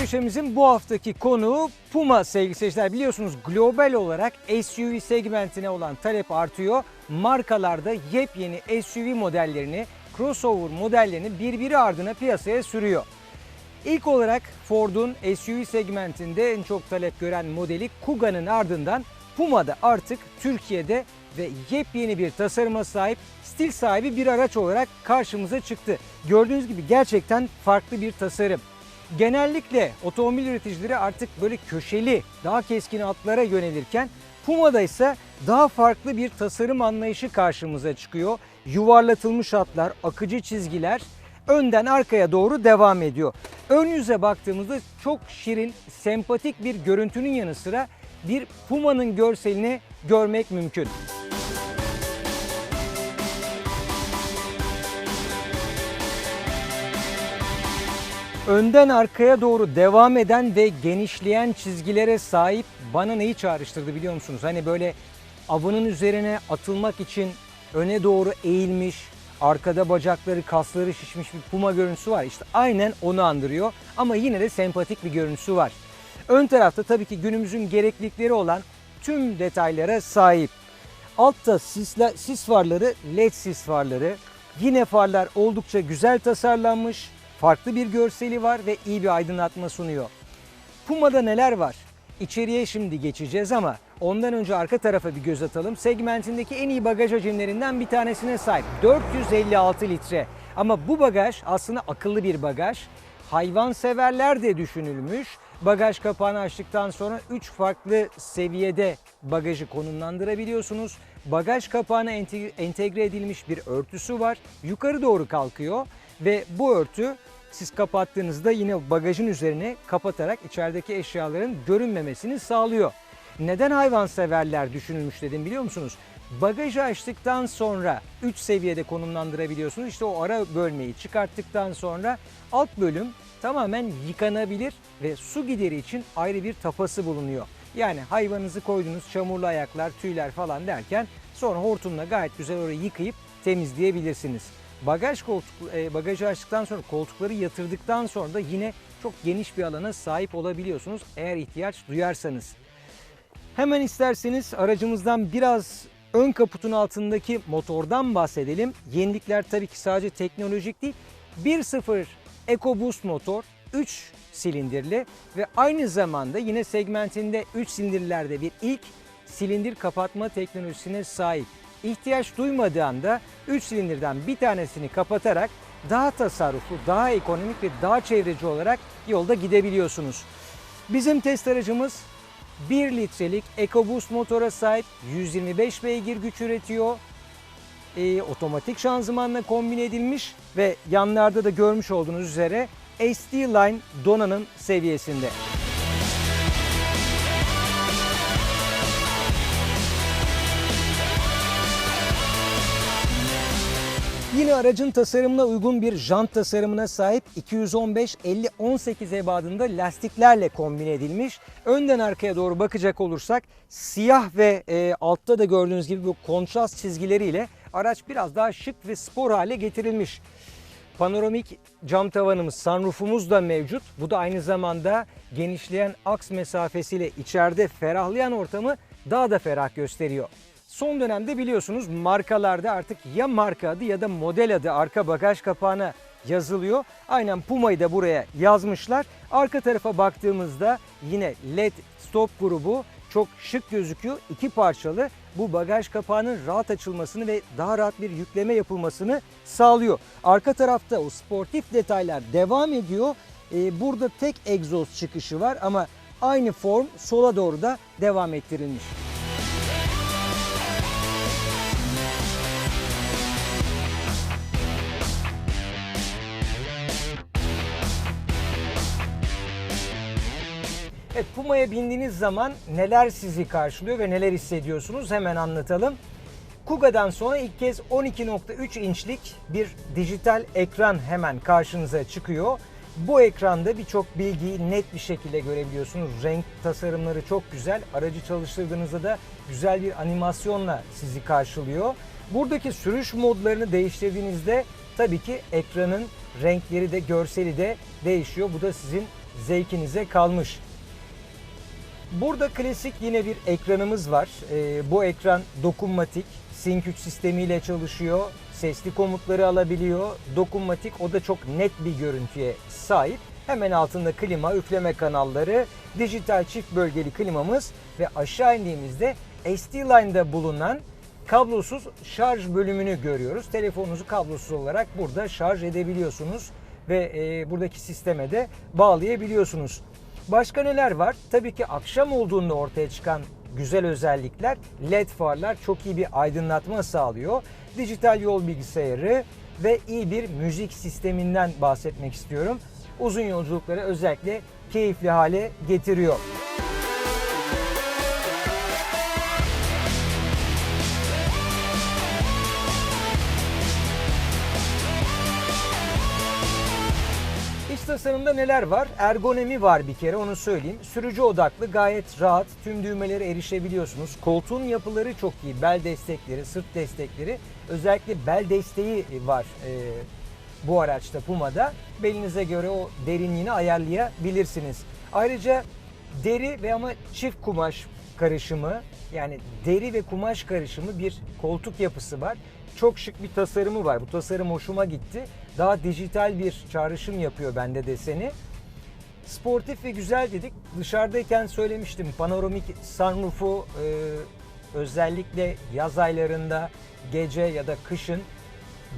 köşemizin bu haftaki konuğu Puma sevgili seyirciler. Biliyorsunuz global olarak SUV segmentine olan talep artıyor. Markalarda yepyeni SUV modellerini, crossover modellerini birbiri ardına piyasaya sürüyor. İlk olarak Ford'un SUV segmentinde en çok talep gören modeli Kuga'nın ardından Puma da artık Türkiye'de ve yepyeni bir tasarıma sahip, stil sahibi bir araç olarak karşımıza çıktı. Gördüğünüz gibi gerçekten farklı bir tasarım. Genellikle otomobil üreticileri artık böyle köşeli, daha keskin hatlara yönelirken Puma'da ise daha farklı bir tasarım anlayışı karşımıza çıkıyor. Yuvarlatılmış hatlar, akıcı çizgiler önden arkaya doğru devam ediyor. Ön yüze baktığımızda çok şirin, sempatik bir görüntünün yanı sıra bir Puma'nın görselini görmek mümkün. Önden arkaya doğru devam eden ve genişleyen çizgilere sahip bana neyi çağrıştırdı biliyor musunuz? Hani böyle avının üzerine atılmak için öne doğru eğilmiş, arkada bacakları, kasları şişmiş bir puma görüntüsü var. İşte aynen onu andırıyor ama yine de sempatik bir görüntüsü var. Ön tarafta tabii ki günümüzün gereklilikleri olan tüm detaylara sahip. Altta sisle, sis farları, led sis farları. Yine farlar oldukça güzel tasarlanmış. Farklı bir görseli var ve iyi bir aydınlatma sunuyor. Puma'da neler var? İçeriye şimdi geçeceğiz ama ondan önce arka tarafa bir göz atalım. Segmentindeki en iyi bagaj hacimlerinden bir tanesine sahip. 456 litre. Ama bu bagaj aslında akıllı bir bagaj. Hayvanseverler de düşünülmüş. Bagaj kapağını açtıktan sonra 3 farklı seviyede bagajı konumlandırabiliyorsunuz. Bagaj kapağına ente- entegre edilmiş bir örtüsü var. Yukarı doğru kalkıyor ve bu örtü siz kapattığınızda yine bagajın üzerine kapatarak içerideki eşyaların görünmemesini sağlıyor. Neden hayvanseverler düşünülmüş dedim biliyor musunuz? Bagajı açtıktan sonra 3 seviyede konumlandırabiliyorsunuz. İşte o ara bölmeyi çıkarttıktan sonra alt bölüm tamamen yıkanabilir ve su gideri için ayrı bir tapası bulunuyor. Yani hayvanınızı koydunuz çamurlu ayaklar, tüyler falan derken sonra hortumla gayet güzel orayı yıkayıp temizleyebilirsiniz. Bagaj koltuk, e, bagajı açtıktan sonra koltukları yatırdıktan sonra da yine çok geniş bir alana sahip olabiliyorsunuz eğer ihtiyaç duyarsanız. Hemen isterseniz aracımızdan biraz ön kaputun altındaki motordan bahsedelim. Yenilikler tabii ki sadece teknolojik değil. 1.0 EcoBoost motor 3 silindirli ve aynı zamanda yine segmentinde 3 silindirlerde bir ilk silindir kapatma teknolojisine sahip. İhtiyaç duymadığı anda 3 silindirden bir tanesini kapatarak daha tasarruflu, daha ekonomik ve daha çevreci olarak yolda gidebiliyorsunuz. Bizim test aracımız 1 litrelik EcoBoost motora sahip 125 beygir güç üretiyor. Ee, otomatik şanzımanla kombin edilmiş ve yanlarda da görmüş olduğunuz üzere SD Line donanım seviyesinde. Yine aracın tasarımına uygun bir jant tasarımına sahip 215-50-18 ebadında lastiklerle kombin edilmiş. Önden arkaya doğru bakacak olursak siyah ve e, altta da gördüğünüz gibi bu kontrast çizgileriyle araç biraz daha şık ve spor hale getirilmiş. Panoramik cam tavanımız, sunroofumuz da mevcut. Bu da aynı zamanda genişleyen aks mesafesiyle içeride ferahlayan ortamı daha da ferah gösteriyor. Son dönemde biliyorsunuz markalarda artık ya marka adı ya da model adı arka bagaj kapağına yazılıyor. Aynen Puma'yı da buraya yazmışlar. Arka tarafa baktığımızda yine LED stop grubu çok şık gözüküyor. İki parçalı bu bagaj kapağının rahat açılmasını ve daha rahat bir yükleme yapılmasını sağlıyor. Arka tarafta o sportif detaylar devam ediyor. Ee, burada tek egzoz çıkışı var ama aynı form sola doğru da devam ettirilmiş. Evet Puma'ya bindiğiniz zaman neler sizi karşılıyor ve neler hissediyorsunuz hemen anlatalım. Kuga'dan sonra ilk kez 12.3 inçlik bir dijital ekran hemen karşınıza çıkıyor. Bu ekranda birçok bilgiyi net bir şekilde görebiliyorsunuz. Renk tasarımları çok güzel. Aracı çalıştırdığınızda da güzel bir animasyonla sizi karşılıyor. Buradaki sürüş modlarını değiştirdiğinizde tabii ki ekranın renkleri de görseli de değişiyor. Bu da sizin zevkinize kalmış. Burada klasik yine bir ekranımız var. Ee, bu ekran dokunmatik, Sync 3 sistemiyle çalışıyor. Sesli komutları alabiliyor. Dokunmatik, o da çok net bir görüntüye sahip. Hemen altında klima, üfleme kanalları, dijital çift bölgeli klimamız ve aşağı indiğimizde SD Line'da bulunan kablosuz şarj bölümünü görüyoruz. Telefonunuzu kablosuz olarak burada şarj edebiliyorsunuz ve e, buradaki sisteme de bağlayabiliyorsunuz. Başka neler var? Tabii ki akşam olduğunda ortaya çıkan güzel özellikler LED farlar çok iyi bir aydınlatma sağlıyor. Dijital yol bilgisayarı ve iyi bir müzik sisteminden bahsetmek istiyorum. Uzun yolculukları özellikle keyifli hale getiriyor. İç tasarımda neler var? Ergonomi var bir kere onu söyleyeyim. Sürücü odaklı gayet rahat tüm düğmelere erişebiliyorsunuz. Koltuğun yapıları çok iyi. Bel destekleri, sırt destekleri. Özellikle bel desteği var e, bu araçta Puma'da. Belinize göre o derinliğini ayarlayabilirsiniz. Ayrıca deri ve ama çift kumaş karışımı yani deri ve kumaş karışımı bir koltuk yapısı var. Çok şık bir tasarımı var. Bu tasarım hoşuma gitti. Daha dijital bir çağrışım yapıyor bende deseni. Sportif ve güzel dedik. Dışarıdayken söylemiştim. Panoramik sunroof'u e, özellikle yaz aylarında gece ya da kışın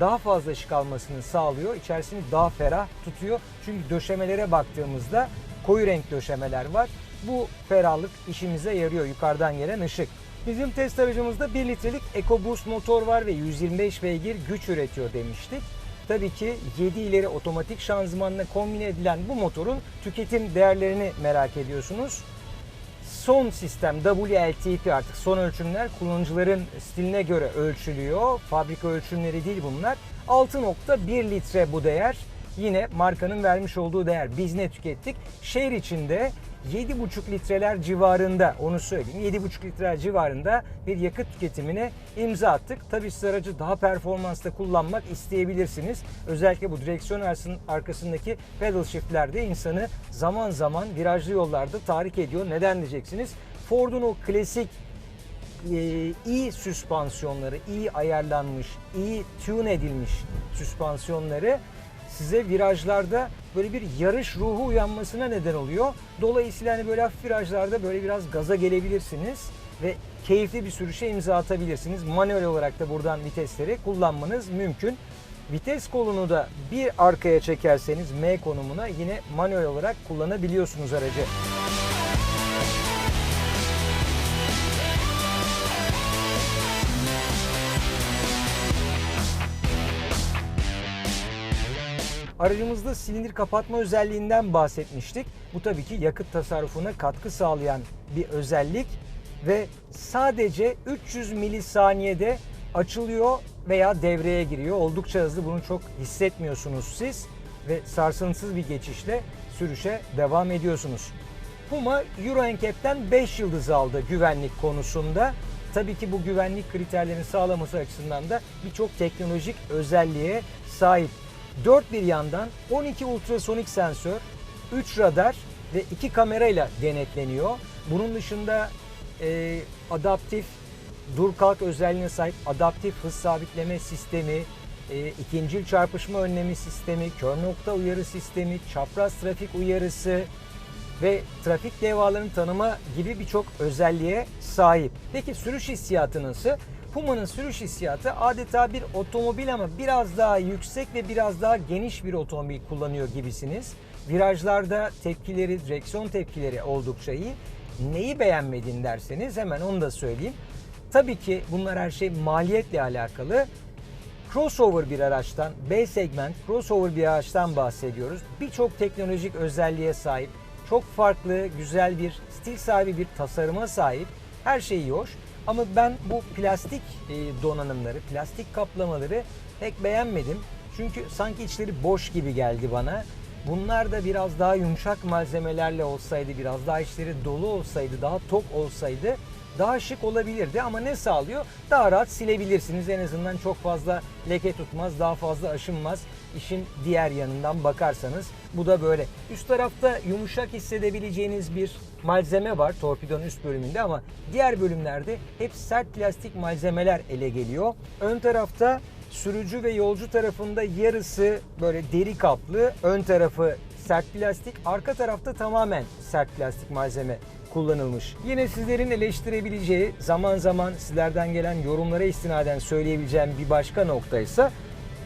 daha fazla ışık almasını sağlıyor. İçerisini daha ferah tutuyor. Çünkü döşemelere baktığımızda koyu renk döşemeler var. Bu ferahlık işimize yarıyor yukarıdan gelen ışık. Bizim test aracımızda 1 litrelik EcoBoost motor var ve 125 beygir güç üretiyor demiştik. Tabii ki 7 ileri otomatik şanzımanla kombine edilen bu motorun tüketim değerlerini merak ediyorsunuz. Son sistem WLTP artık son ölçümler kullanıcıların stiline göre ölçülüyor. Fabrika ölçümleri değil bunlar. 6.1 litre bu değer. Yine markanın vermiş olduğu değer. Biz ne tükettik? Şehir içinde 7,5 litreler civarında onu söyleyeyim. 7,5 litreler civarında bir yakıt tüketimine imza attık. Tabii siz aracı daha performanslı kullanmak isteyebilirsiniz. Özellikle bu direksiyon arkasındaki pedal shift'lerde insanı zaman zaman virajlı yollarda tahrik ediyor. Neden diyeceksiniz? Ford'un o klasik e, iyi süspansiyonları, iyi ayarlanmış, iyi tune edilmiş süspansiyonları size virajlarda böyle bir yarış ruhu uyanmasına neden oluyor. Dolayısıyla hani böyle hafif virajlarda böyle biraz gaza gelebilirsiniz ve keyifli bir sürüşe imza atabilirsiniz. Manuel olarak da buradan vitesleri kullanmanız mümkün. Vites kolunu da bir arkaya çekerseniz M konumuna yine manuel olarak kullanabiliyorsunuz aracı. Aracımızda silindir kapatma özelliğinden bahsetmiştik. Bu tabii ki yakıt tasarrufuna katkı sağlayan bir özellik ve sadece 300 milisaniyede açılıyor veya devreye giriyor. Oldukça hızlı bunu çok hissetmiyorsunuz siz ve sarsıntısız bir geçişle sürüşe devam ediyorsunuz. Puma Euro NCAP'ten 5 yıldız aldı güvenlik konusunda. Tabii ki bu güvenlik kriterlerini sağlaması açısından da birçok teknolojik özelliğe sahip. Dört bir yandan 12 ultrasonik sensör, 3 radar ve 2 kamerayla denetleniyor. Bunun dışında e, adaptif dur kalk özelliğine sahip adaptif hız sabitleme sistemi, e, ikincil çarpışma önlemi sistemi, kör nokta uyarı sistemi, çapraz trafik uyarısı ve trafik levhalarını tanıma gibi birçok özelliğe sahip. Peki sürüş hissiyatı nasıl? Puma'nın sürüş hissiyatı adeta bir otomobil ama biraz daha yüksek ve biraz daha geniş bir otomobil kullanıyor gibisiniz. Virajlarda tepkileri, direksiyon tepkileri oldukça iyi. Neyi beğenmedin derseniz hemen onu da söyleyeyim. Tabii ki bunlar her şey maliyetle alakalı. Crossover bir araçtan, B segment crossover bir araçtan bahsediyoruz. Birçok teknolojik özelliğe sahip, çok farklı, güzel bir stil sahibi bir tasarıma sahip. Her şey iyi hoş. Ama ben bu plastik e, donanımları, plastik kaplamaları pek beğenmedim. Çünkü sanki içleri boş gibi geldi bana. Bunlar da biraz daha yumuşak malzemelerle olsaydı, biraz daha içleri dolu olsaydı, daha tok olsaydı daha şık olabilirdi ama ne sağlıyor? Daha rahat silebilirsiniz. En azından çok fazla leke tutmaz, daha fazla aşınmaz. İşin diğer yanından bakarsanız bu da böyle. Üst tarafta yumuşak hissedebileceğiniz bir malzeme var torpidonun üst bölümünde ama diğer bölümlerde hep sert plastik malzemeler ele geliyor. Ön tarafta sürücü ve yolcu tarafında yarısı böyle deri kaplı, ön tarafı sert plastik, arka tarafta tamamen sert plastik malzeme kullanılmış. Yine sizlerin eleştirebileceği, zaman zaman sizlerden gelen yorumlara istinaden söyleyebileceğim bir başka nokta ise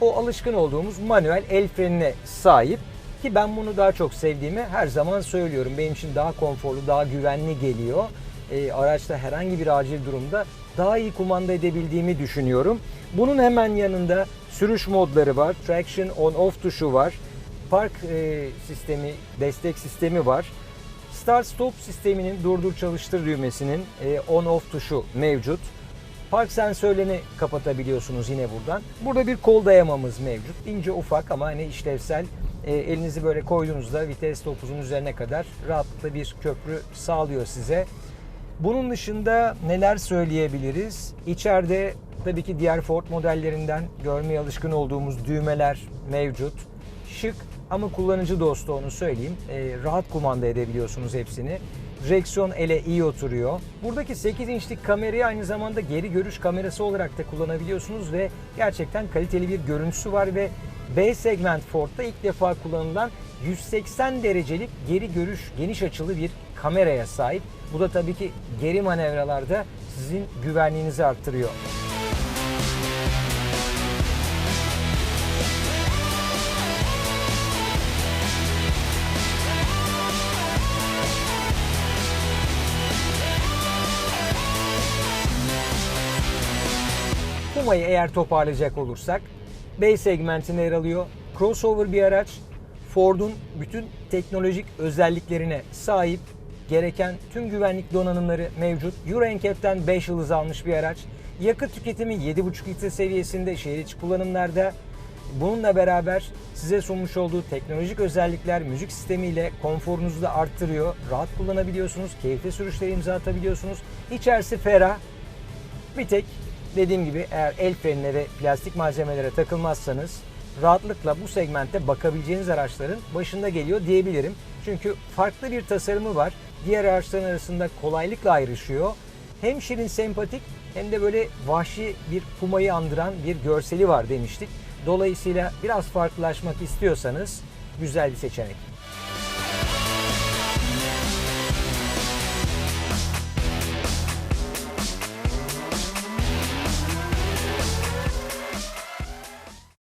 o alışkın olduğumuz manuel el frenine sahip ki ben bunu daha çok sevdiğimi her zaman söylüyorum. Benim için daha konforlu, daha güvenli geliyor. E, araçta herhangi bir acil durumda daha iyi kumanda edebildiğimi düşünüyorum. Bunun hemen yanında sürüş modları var. Traction on off tuşu var. Park e, sistemi, destek sistemi var. Start stop sisteminin durdur çalıştır düğmesinin e, on off tuşu mevcut. Park sensörlerini kapatabiliyorsunuz yine buradan. Burada bir kol dayamamız mevcut. İnce ufak ama hani işlevsel. E, elinizi böyle koyduğunuzda vites topuzun üzerine kadar rahatlıkla bir köprü sağlıyor size. Bunun dışında neler söyleyebiliriz? İçeride tabii ki diğer Ford modellerinden görmeye alışkın olduğumuz düğmeler mevcut. Şık ama kullanıcı dostu onu söyleyeyim. Ee, rahat kumanda edebiliyorsunuz hepsini. Direksiyon ele iyi oturuyor. Buradaki 8 inçlik kamerayı aynı zamanda geri görüş kamerası olarak da kullanabiliyorsunuz ve gerçekten kaliteli bir görüntüsü var ve B segment Ford'da ilk defa kullanılan 180 derecelik geri görüş geniş açılı bir kameraya sahip. Bu da tabii ki geri manevralarda sizin güvenliğinizi arttırıyor. Puma'yı eğer toparlayacak olursak B segmentinde yer alıyor. Crossover bir araç. Ford'un bütün teknolojik özelliklerine sahip gereken tüm güvenlik donanımları mevcut. Euro NCAP'ten 5 yıldız almış bir araç. Yakıt tüketimi 7,5 litre seviyesinde şehir içi kullanımlarda. Bununla beraber size sunmuş olduğu teknolojik özellikler müzik sistemiyle konforunuzu da arttırıyor. Rahat kullanabiliyorsunuz, keyifli sürüşlere imza atabiliyorsunuz. İçerisi ferah, bir tek dediğim gibi eğer el frenine ve plastik malzemelere takılmazsanız rahatlıkla bu segmentte bakabileceğiniz araçların başında geliyor diyebilirim. Çünkü farklı bir tasarımı var. Diğer araçların arasında kolaylıkla ayrışıyor. Hem şirin sempatik hem de böyle vahşi bir pumayı andıran bir görseli var demiştik. Dolayısıyla biraz farklılaşmak istiyorsanız güzel bir seçenek.